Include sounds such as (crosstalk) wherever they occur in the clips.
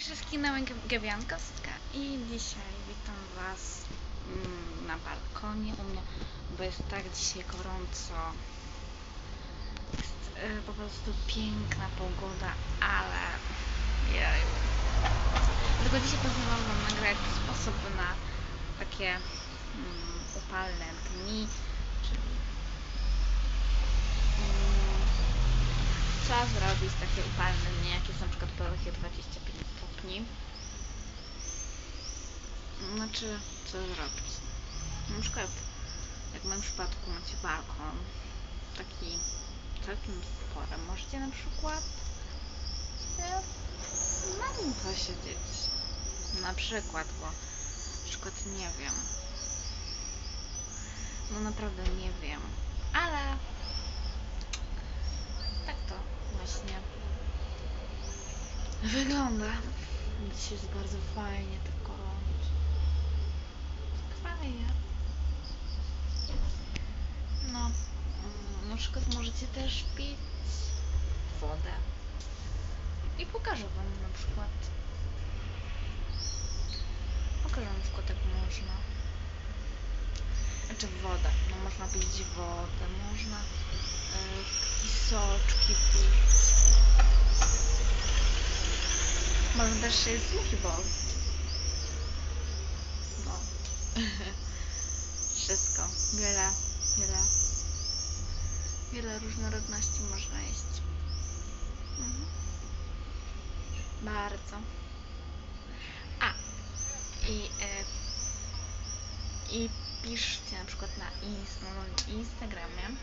wszystkim na Gebiankowska i dzisiaj witam Was mm, na balkonie u mnie, bo jest tak dzisiaj gorąco. Jest y, po prostu piękna pogoda, ale jeju. Dlatego dzisiaj poznałam Wam nagrać sposób na takie mm, upalne dni, czyli mm, co zrobić takie upalne dni, jakie są na przykład po 20 Znaczy, co zrobić? Na przykład, jak w moim przypadku macie balkon, taki całkiem spory, możecie na przykład sobie na nim posiedzieć. Na przykład, bo na przykład nie wiem. No naprawdę nie wiem, ale tak to właśnie wygląda. Dzisiaj jest bardzo fajnie. Tak fajnie. No, mm, na przykład możecie też pić wodę. I pokażę wam na przykład. Pokażę na przykład jak można. Znaczy wodę. No można pić wodę, można yy, soczki pić. Można też się bowl. (laughs) Wszystko. Wiele, wiele, wiele różnorodności można jeść. Mhm. Bardzo. A. I, e, I piszcie na przykład na, ins- na moim Instagramie,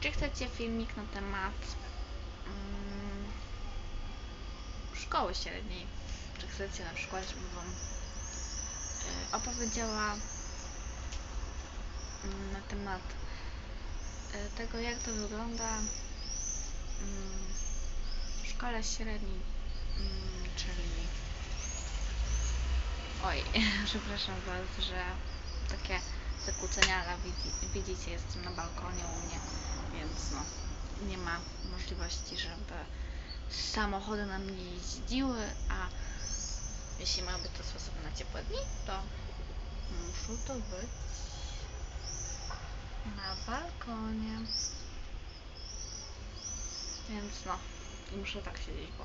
czy chcecie filmik na temat mm, szkoły średniej. Czy chcecie na przykład, żeby wam opowiedziała mm, na temat e, tego, jak to wygląda mm, w szkole średniej, mm, czyli oj, (laughs) przepraszam was, że takie zakłócenia, ale widzi, widzicie, jestem na balkonie u mnie, więc no, nie ma możliwości, żeby samochody na mnie jeździły, a jeśli ma być to sposób na ciepłe dni, to muszą to być na balkonie. Więc no, muszę tak siedzieć, bo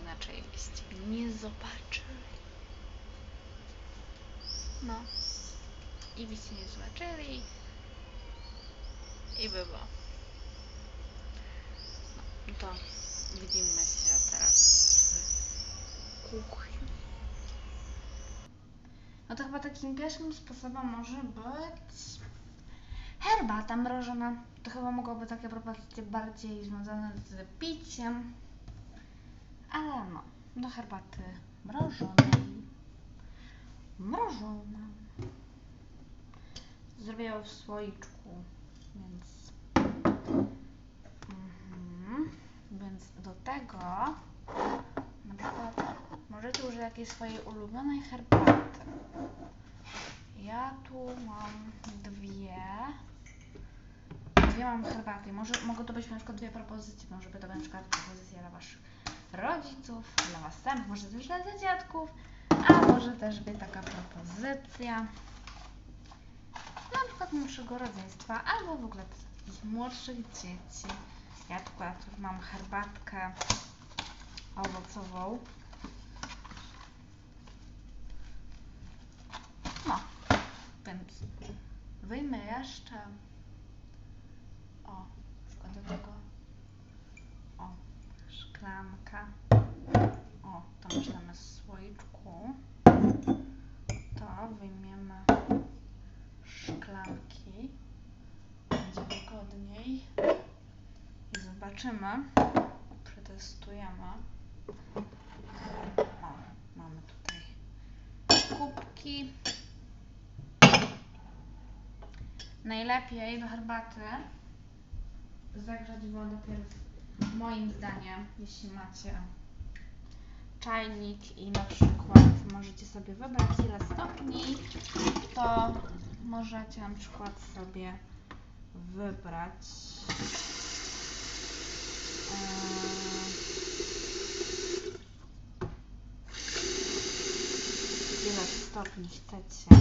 inaczej mnie nie zobaczyli. No. I byście nie zobaczyli. I by było. No to widzimy się teraz w kuchni. No to chyba takim pierwszym sposobem może być herbata mrożona. To chyba mogłoby takie propozycje bardziej związane z piciem. Ale no, do herbaty mrożonej. Mrożona. Zrobię ją w słoiczku, więc Mhm. Więc do tego użyć jakiejś swojej ulubionej herbaty. Ja tu mam dwie. Dwie mam herbaty. Może, mogą to być na przykład dwie propozycje. Może by to być na przykład propozycja dla waszych rodziców, dla was samych, może też dla dziadków, a może też być taka propozycja na przykład młodszego rodzeństwa, albo w ogóle takich młodszych dzieci. Ja tu mam herbatkę owocową. No, więc wyjmę jeszcze o, przykład do tego o, szklanka. O, to możemy z słoiczku. To wyjmiemy szklanki. Będzie wygodniej. I zobaczymy. Przetestujemy. O, mamy tutaj kubki. Najlepiej do herbaty zagrzać wodę pierw, moim zdaniem, jeśli macie czajnik i na przykład możecie sobie wybrać ile stopni, to możecie na przykład sobie wybrać eee, ile stopni chcecie.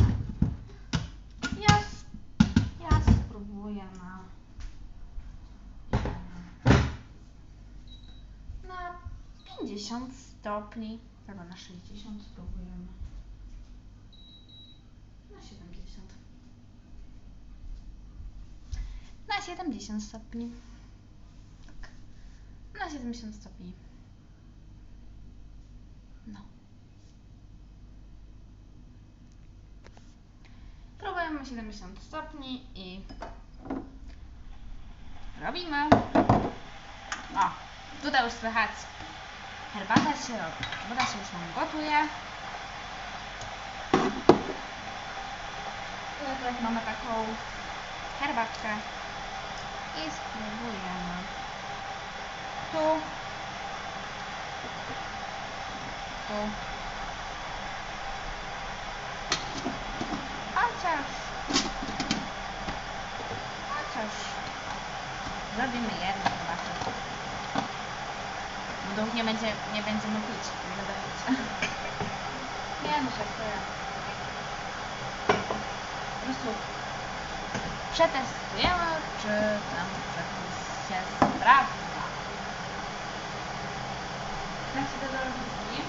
Ja spróbuję na na 50 stopni albo na 60 spróbujemy. Na 70. Na 70 stopni. Tak. Na 70 stopni. No. Próbujemy 70 stopni i robimy. O, tutaj już słychać. Herbata się robi. Woda się już nam gotuje. Tutaj mamy taką herbatkę i spróbujemy. Tu. Tu. Chociaż. Chociaż. Zrobimy herbatę. Bo dwóch nie, będzie, nie będziemy pić. Nie będę pić. Nie no, to ja. Po prostu przetestujemy, czy ten przepis się sprawdza. Znacie do lodówki.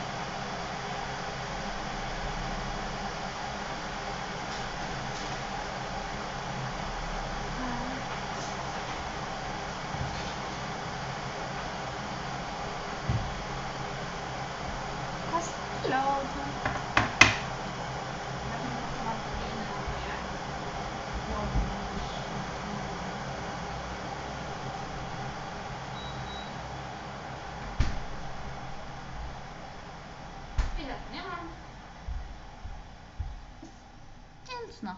Lodu. Ile tu nie mam? No.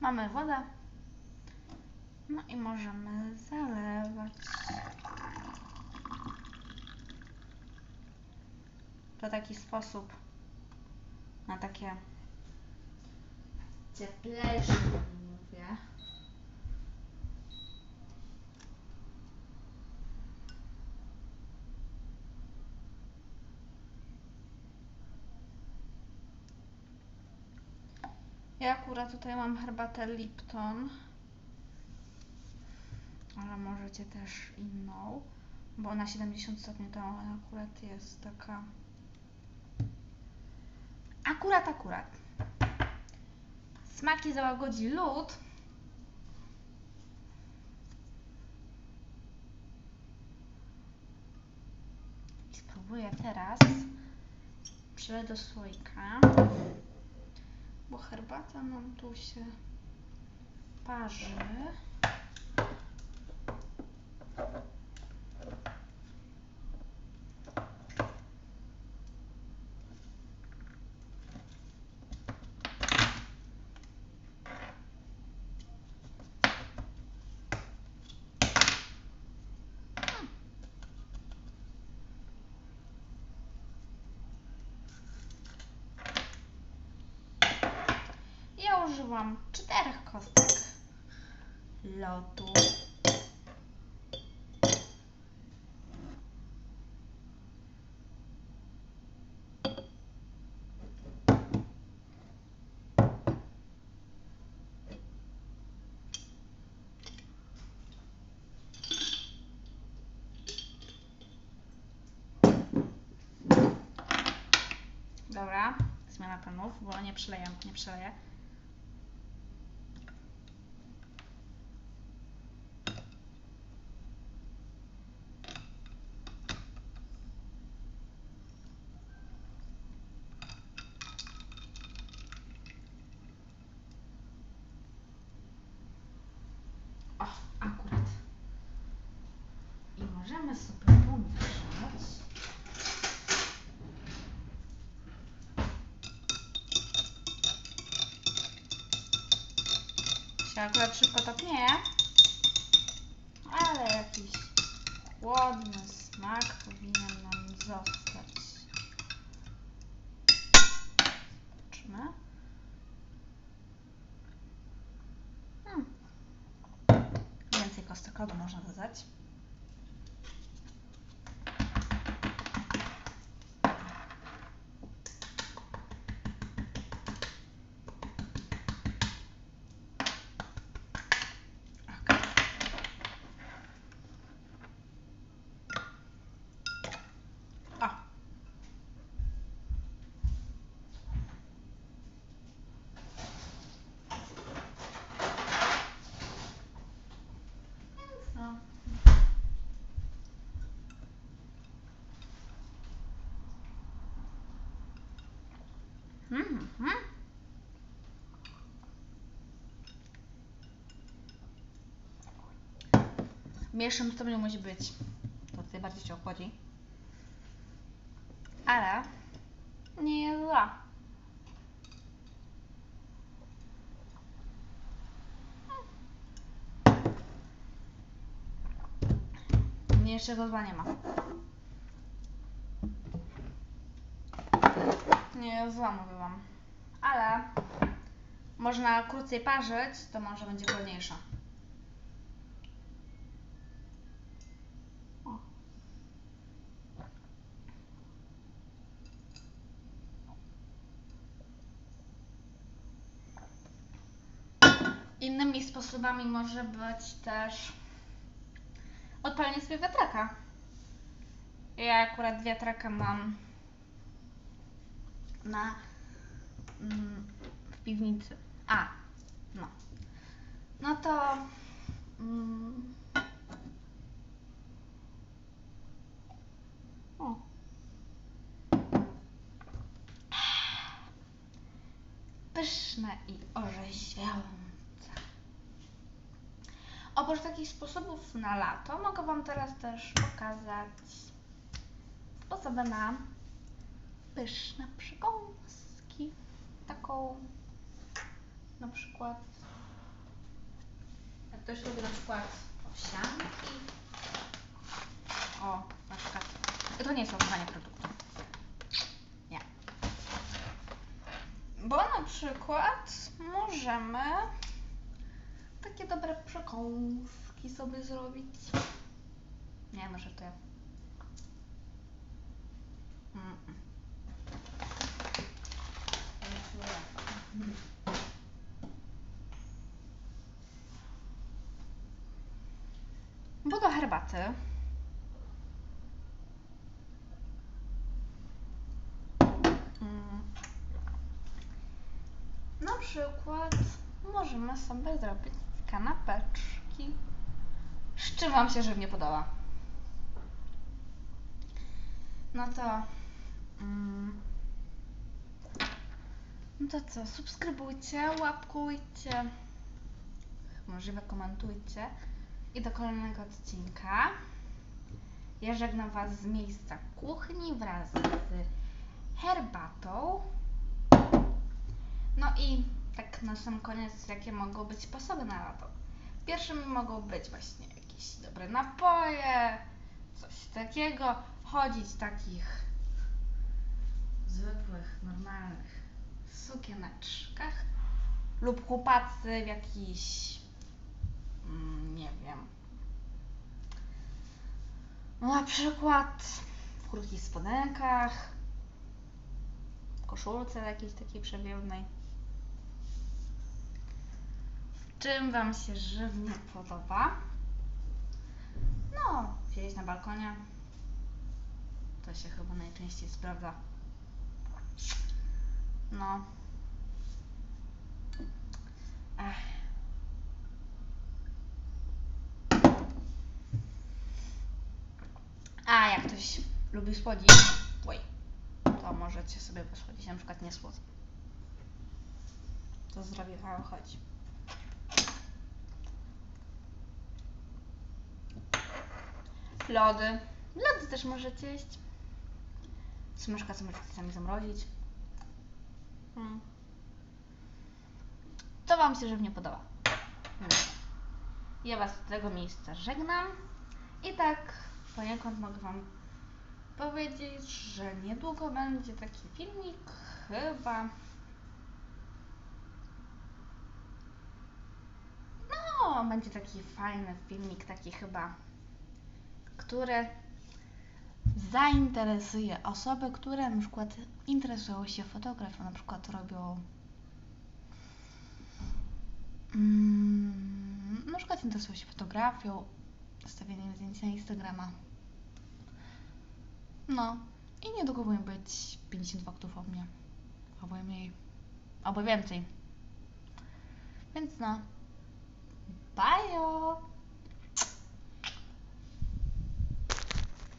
Mamy wodę. No i możemy zalewać. To taki sposób na takie cieplejsze, mówię. Ja akurat tutaj mam herbatę Lipton. Ale możecie też inną, bo na 70 stopni to akurat jest taka. Akurat, akurat. Smaki załagodzi lód. I spróbuję teraz przeleć do słoika, bo herbata nam tu się parzy. Ja użyłam czterech kostek lodu. Dobra, zmiana planów, bo nie przeleję, nie przeleję. Możemy sobie pomieszać. Się akurat szybko topnieje, ale jakiś chłodny smak powinien nam zostać. Zobaczmy. Hmm. Więcej kostek lodu można dodać. Mhm. mhm. W mniejszym stopniu musi być. To tutaj bardziej się ochłodzi. Ale nie jest zła. Mniejszego zła nie ma. Nie wam. Ale można krócej parzyć, to może będzie wolniejsza. Innymi sposobami może być też odpalenie sobie wiatraka. Ja akurat wiatraka mam na mm, w piwnicy. A, no. No to mm, o. Pyszne i orzeźwiające. Oprócz takich sposobów na lato, mogę Wam teraz też pokazać sposoby na pyszne przekąski. Taką na przykład, jak ktoś lubi na przykład owsianki. O, na przykład, to nie jest lokowanie produktu. Nie. Bo na przykład możemy takie dobre przekąski sobie zrobić. Nie, może to ja. Mm-mm. Bo do herbaty mm, na przykład możemy sobie zrobić kanapeczki. Z czym Wam się żywnie podoba? No to. Mm, no to co? Subskrybujcie, łapkujcie, możliwe komentujcie i do kolejnego odcinka. Ja żegnam Was z miejsca kuchni wraz z herbatą. No i tak na sam koniec, jakie mogą być sposoby na lato. Pierwszymi mogą być właśnie jakieś dobre napoje, coś takiego. Chodzić takich zwykłych, normalnych sukieneczkach lub chłopacy w jakichś, nie wiem, no na przykład w krótkich spodenkach, koszulce jakiejś takiej przewiewnej. Czym Wam się żywnie podoba? No, siedzieć na balkonie. To się chyba najczęściej sprawdza. No. Ech. A jak ktoś lubi słodzić, oj, to możecie sobie posłodzić, na przykład nie słodz. To zdrowie Wam chodzi. Lody. Lody też możecie jeść. Smyczka co możecie sami zamrozić. Hmm. To Wam się żywnie podoba. Hmm. Ja Was z tego miejsca żegnam. I tak poniekąd mogę Wam powiedzieć, że niedługo będzie taki filmik, chyba. No, będzie taki fajny filmik, taki chyba, który zainteresuje osoby, które na przykład interesują się fotografią, na przykład robią mm, na przykład interesują się fotografią, stawianiem zdjęć na Instagrama. No i niedługo powinien być 50 faktów o mnie, albo mniej, albo więcej. Więc no, bye!